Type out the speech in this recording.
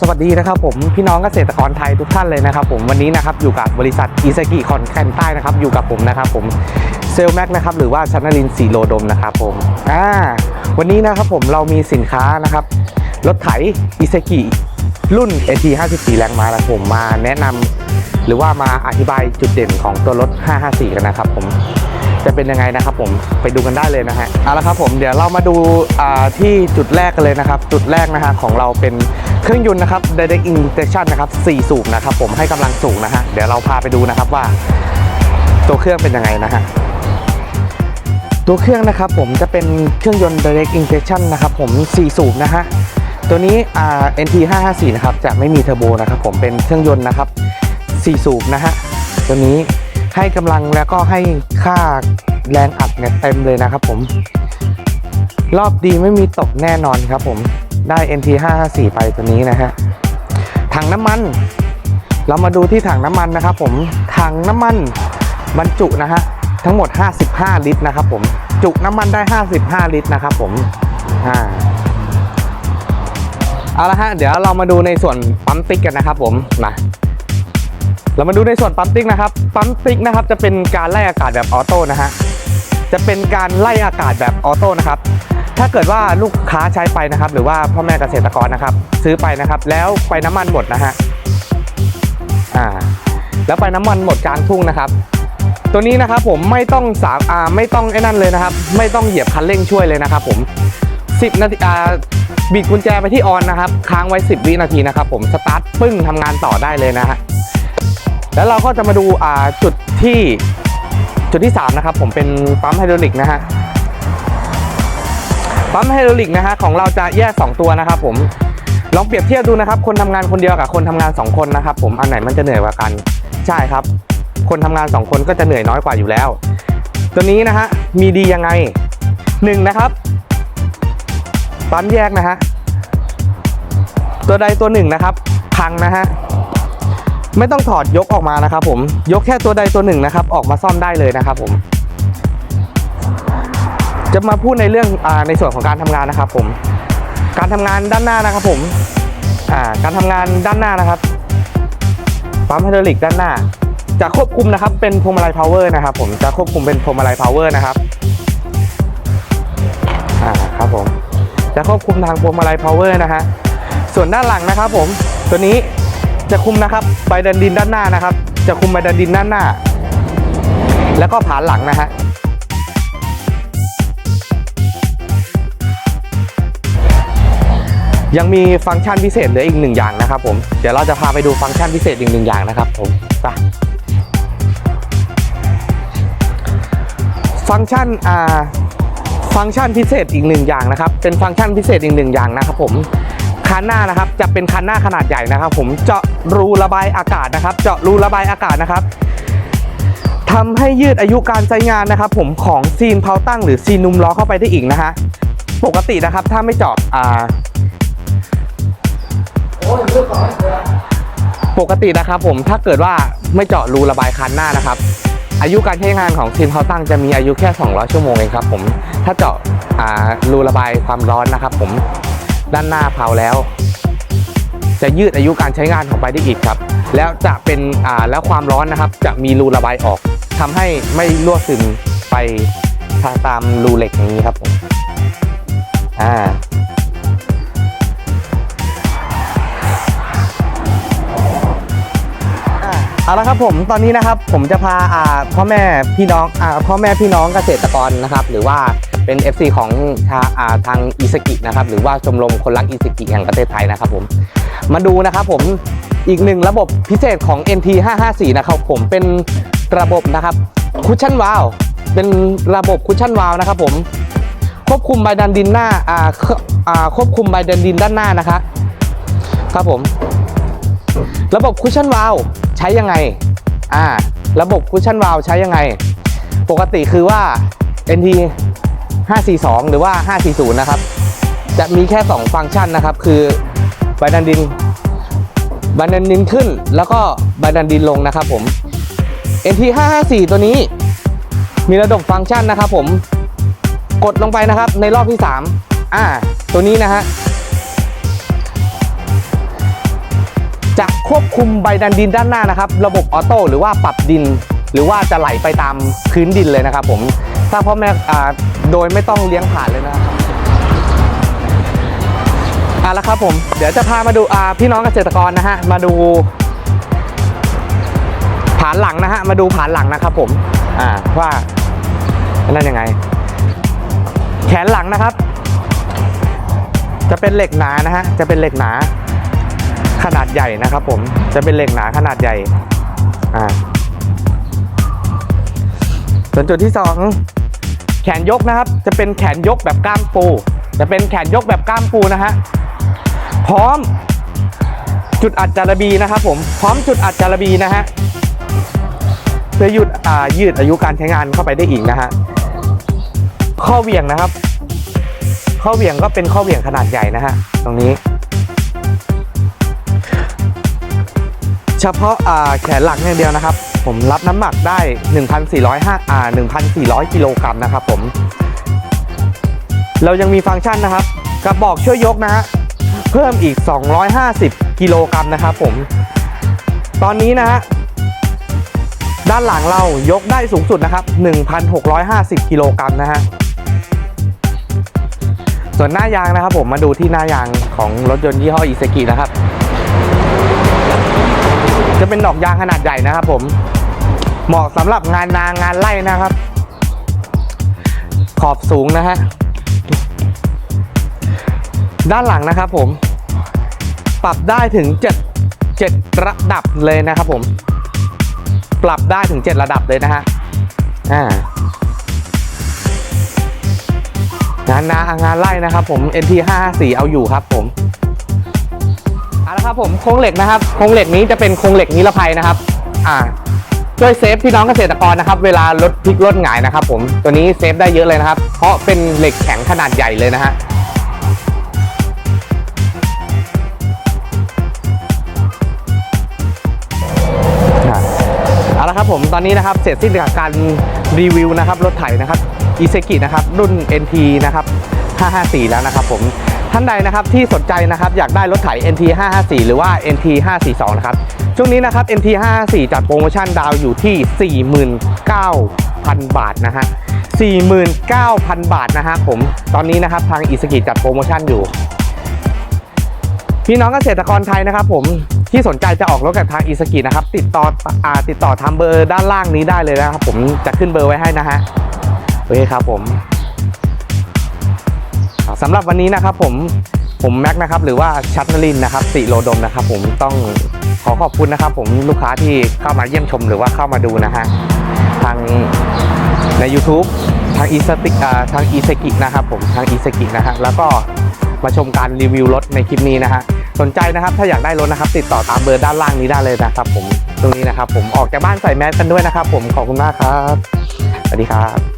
สวัสดีนะครับผมพี่น้องเกษตรกรไทยทุกท่านเลยนะครับผมวันนี้นะครับอยู่กับบริษัทอีซากิคอนแคนใต้นะครับอยู่กับผมนะครับผมเซลแม็กนะครับหรือว่าชันลินสีโลดมนะครับผมอ่าวันนี้นะครับผมเรามีสินค้านะครับรถไถอีซากิรุ่น AT 54แรงม้านะครับผมมาแนะนำหรือว่ามาอธิบายจุดเด่นของตัวรถ 554 กันนะครับผม จะเป็นยังไงนะครับผมไปดูกันได้เลยนะฮะเอาละครับผมเดี๋ยวเรามาดูที่จุดแรกกันเลยนะครับ จุดแรกนะฮะของเราเป็นเครื่องยนต์นะครับ direct injection นะครับ4สูบนะครับผมให้กำลังสูงนะฮะเดี๋ยวเราพาไปดูนะครับว่า ตัวเครื่องเป็นยังไงนะฮะตัวเครื่องนะครับผมจะเป็นเครื่องยนต์ direct injection นะครับผม4สูบนะฮะตัวนี้ NT 554นะครับจะไม่มีเทอร์โบนะครับผมเป็นเครื่องยนต์นะครับ4สูบนะฮะตัวนี้ ให้กำลังแล้วก็ให้ค่าแรงอัดเนี่ยเต็มเลยนะครับผม รอบดีไม่มีตกแน่นอนครับผมได้ NT 554ไปตัวนี้นะฮะถังน้ำมัน เรามาดูที่ถังน้ำมันนะครับผมถังน้ำมันบรรจุนะฮะทั้งหมด 55 ลิตรนะครับผมจุน้ำมันได้ 55 ลิตรนะครับผมอ่าเอาละฮะ เดี๋ยวเรามาดูในส่วนปั๊มติ๊กกันนะครับผมมา เรามาดูในส่วนปั๊มติ๊กนะครับ ปั๊มติ๊กนะครับจะเป็นการไล่อากาศแบบออโต้นะฮะ จะเป็นการไล่อากาศแบบออโต้นะครับ ถ้าเกิดว่าลูกค้าใช้ไปนะครับ หรือว่าพ่อแม่เกษตรกรนะครับ ซื้อไปนะครับ แล้วไปน้ำมันหมดนะฮะ อ่า แล้วไปน้ำมันหมดกลางทุ่งนะครับ ตัวนี้นะครับผมไม่ต้องสามอ่าไม่ต้องไอ้นั่นเลยนะครับ ไม่ต้องเหยียบคันเร่งช่วยเลยนะครับ ผม 10นาทีอ่าบิดกุญแจไปที่ออนนะครับ ค้างไว้ 10 วินาทีนะครับ ผม สตาร์ทปึ้งทำงานต่อได้เลยนะฮะ แล้วเราก็จะมาดูอ่าจุดที่จุดที่ 3 นะครับ ผมเป็นปั๊มไฮดรอลิกนะฮะปั๊มไฮดรอลิกนะฮะของเราจะแยก 2 ตัวนะครับผมลองเปรียบเทียบดูนะครับ คนทำงานคนเดียวกับคนทำงาน 2 คนนะครับ ผมอันไหนมันจะเหนื่อยกว่ากัน ใช่ครับ คนทำงาน 2 คนก็จะเหนื่อยน้อยกว่าอยู่แล้ว ตัวนี้นะฮะมีดียังไงหนึ่งนะครับปั๊มแยกนะฮะตัวใดตัวหนึ่งนะครับพังนะฮะ ไม่ต้องถอดยกออกมานะครับผมยกแค่ตัวใดตัวหนึ่งนะครับ ออกมาซ่อมได้เลยนะครับผมจะมาพูดในเรื่องอในส่วนของการทำงานนะครับผม การทำงานด้านหน้านะครับผมการทำงานด้านหน้านะครับปั๊มไฮดรอลิกด้านหน้า จะควบคุมนะครับเป็นพวงมาลัยพาวเวอร์นะครับผมจะควบคุมเป็นพวงมาลัยพาวเวอร์นะครับอ่าครับผมจะควบคุมทางพวงมาลัยพาวเวอร์นะฮะส่วนด้านหลังนะครับผมตัวนี้ จะคุมนะครับใบดันดินด้านหน้านะครับ จะคุมใบดันดินด้านหน้า แล้วก็ผานหลังนะฮะยังมีฟังก์ชันพิเศษเหลืออีกหนึ่งอย่างนะครับผมเดี๋ยวเราจะพาไปดูฟังก์ชันพิเศษอีกหนึ่งอย่างนะครับผมไปฟังก์ชันอ่าฟังก์ชันพิเศษอีกหนึ่งอย่างนะครับ เป็นฟังก์ชันพิเศษอีกหนึ่งอย่างนะครับผม คันหน้านะครับจะเป็นคันหน้าขนาดใหญ่นะครับ ผมเจาะรูระบายอากาศนะครับ เจาะรูระบายอากาศนะครับทำให้ยืดอายุการใช้งานนะครับ ผมของซีนเพาตั้งหรือซีนนุมล้อเข้าไปได้อีกนะฮะปกตินะครับถ้าไม่เจาะอ่าปกตินะครับ ผมถ้าเกิดว่าไม่เจาะรูระบายคันหน้านะครับ อายุการใช้งานของซิมเขาตั้งจะมีอายุแค่ 200 ชั่วโมงเองครับ ผมถ้าเจาะรูระบายความร้อนนะครับ ผม ด้านหน้าเผาแล้ว จะยืดอายุการใช้งานของไปได้อีกครับ แล้วจะเป็นอ่าแล้วความร้อนนะครับ จะมีรูระบายออกทำให้ไม่รั่วซึมไปตามรูเหล็กอย่างนี้ครับผมอ่า เอาละครับผมตอนนี้นะครับผมจะพาอ่าพ่อแม่พี่น้องอ่าพ่อแม่พี่น้องเกษตรกรนะครับ หรือว่าเป็น FC ของทาอ่าทางอิสกินะครับ หรือว่าชมรมคนรักอิสกิแห่งประเทศไทยนะครับผมมาดูนะครับผมอีกหนึ่งระบบพิเศษของ NT 554 นะครับผมเป็นระบบนะครับคุชชั่นวาลเป็นระบบคุชชั่นวาลนะครับผมควบคุมใบดันดินหน้าอ่าอ่าควบคุมใบดันดินด้านหน้านะคะครับผม ระบบคุชชั่นวาลใช้ยังไง อ่า ระบบคุชชั่นวาลใช้ยังไง ปกติคือว่า NT 542 หรือว่า 540 นะครับ จะมีแค่ 2 ฟังก์ชันนะครับ คือไบดันดินไบดันดินขึ้น แล้วก็ไบดันดินลงนะครับผม NT 554 ตัวนี้ มีระบบฟังก์ชันนะครับผม กดลงไปนะครับในรอบที่ 3 อ่า ตัวนี้นะฮะ จะควบคุมใบดันดินด้านหน้านะครับ ระบบออโต้หรือว่าปรับดิน หรือว่าจะไหลไปตามพื้นดินเลยนะครับ ผมถ้าพ่อแม่โดยไม่ต้องเลี้ยงผ่านเลยนะครับเอาละครับผมเดี๋ยวจะพามาดูพี่น้องเกษตรกรนะฮะมาดูผานหลังนะฮะมาดูผานหลังนะครับ ผมอ่าว่านั่นยังไง แขนหลังนะครับ จะเป็นเหล็กหนานะฮะจะเป็นเหล็กหนา ขนาดใหญ่นะครับผมจะเป็นเหล็กหนาขนาดใหญ่อ่าส่วนจุดที่สองแขนยกนะครับ จะเป็นแขนยกแบบกล้ามปู จะเป็นแขนยกแบบกล้ามปูนะฮะพร้อมจุดอัดจารบีนะครับผมพร้อมจุดอัดจารบีนะฮะเพื่อยืดอ่ายืดอายุการใช้งานเข้าไปได้อีกนะฮะข้อเหวี่ยงนะครับ ข้อเหวี่ยงก็เป็นข้อเหวี่ยงขนาดใหญ่นะฮะตรงนี้ ฉพาะแขนหลังอย่างเดียวนะครับ ผมรับน้ำหนักได้ 1,405อ่า1,400 กิโลกรัมนะครับผมเรายังมีฟังก์ชันนะครับกระบอกช่วยยกนะฮะเพิ่มอีก 250 กิโลกรัมนะครับผมตอนนี้นะฮะด้านหลังเรายกได้สูงสุดนะครับ 1,650 กิโลกรัมนะฮะส่วนหน้ายางนะครับผมมาดูที่หน้ายางของรถยนต์ยี่ห้ออิเซกินะครับ จะเป็นดอกยางขนาดใหญ่นะครับ ผมเหมาะสำหรับงานนางานไร่นะครับ ขอบสูงนะฮะด้านหลังนะครับผม ปรับได้ถึง 7 7 ระดับเลยนะครับผม ปรับได้ถึง 7 ระดับเลยนะฮะอ่างานนางานไล่นะครับผม NT 554 เอาอยู่ครับผม เอาละครับผมโครงเหล็กนะครับโครงเหล็กนี้จะเป็นโครงเหล็กนิรภัยนะครับ อ่าช่วยเซฟพี่น้องเกษตรกรนะครับ เวลารถพลิกรถหงายนะครับ ผมตัวนี้เซฟได้เยอะเลยนะครับ เพราะเป็นเหล็กแข็งขนาดใหญ่เลยนะฮะเอาละครับผมตอนนี้นะครับเสร็จสิ้นจากการรีวิวนะครับรถไถนะครับอีเซกินะครับรุ่น NT นะครับ554 แล้วนะครับผม ท่านใดนะครับที่สนใจนะครับอยากได้รถไถ NT 554หรือว่า NT 542นะครับช่วงนี้นะครับ NT 554จัดโปรโมชั่นดาวอยู่ที่ 49,000 บาทนะฮะ49,000 บาทนะฮะผมตอนนี้นะครับทางอีสกิจัดโปรโมชั่นอยู่ พี่น้องเกษตรกรไทยนะครับผมที่สนใจจะออกรถกับทางอีสกินะครับ ติดต่ออติดต่อทำเบอร์ด้านล่างนี้ได้เลยนะครับ ผมจะขึ้นเบอร์ไว้ให้นะฮะโอเคครับผม สำหรับวันนี้นะครับผมผมแม็กนะครับหรือว่าชัดนลินนะครับสิโลดมนะครับ ผมต้องขอขอบคุณนะครับ ผมลูกค้าที่เข้ามาเยี่ยมชมหรือว่าเข้ามาดูนะฮะทางใน YouTube ทางอีสติกทางอีเซกินะครับผมทางอีเซกินะฮะแล้วก็มาชมการรีวิวรถในคลิปนี้นะฮะสนใจนะครับถ้าอยากได้รถนะครับ ติดต่อตามเบอร์ด้านล่างนี้ได้เลยนะครับ ผมตรงนี้นะครับ ผมออกจากบ้านใส่แมสกันด้วยนะครับ ผมขอบคุณมากครับสวัสดีครับ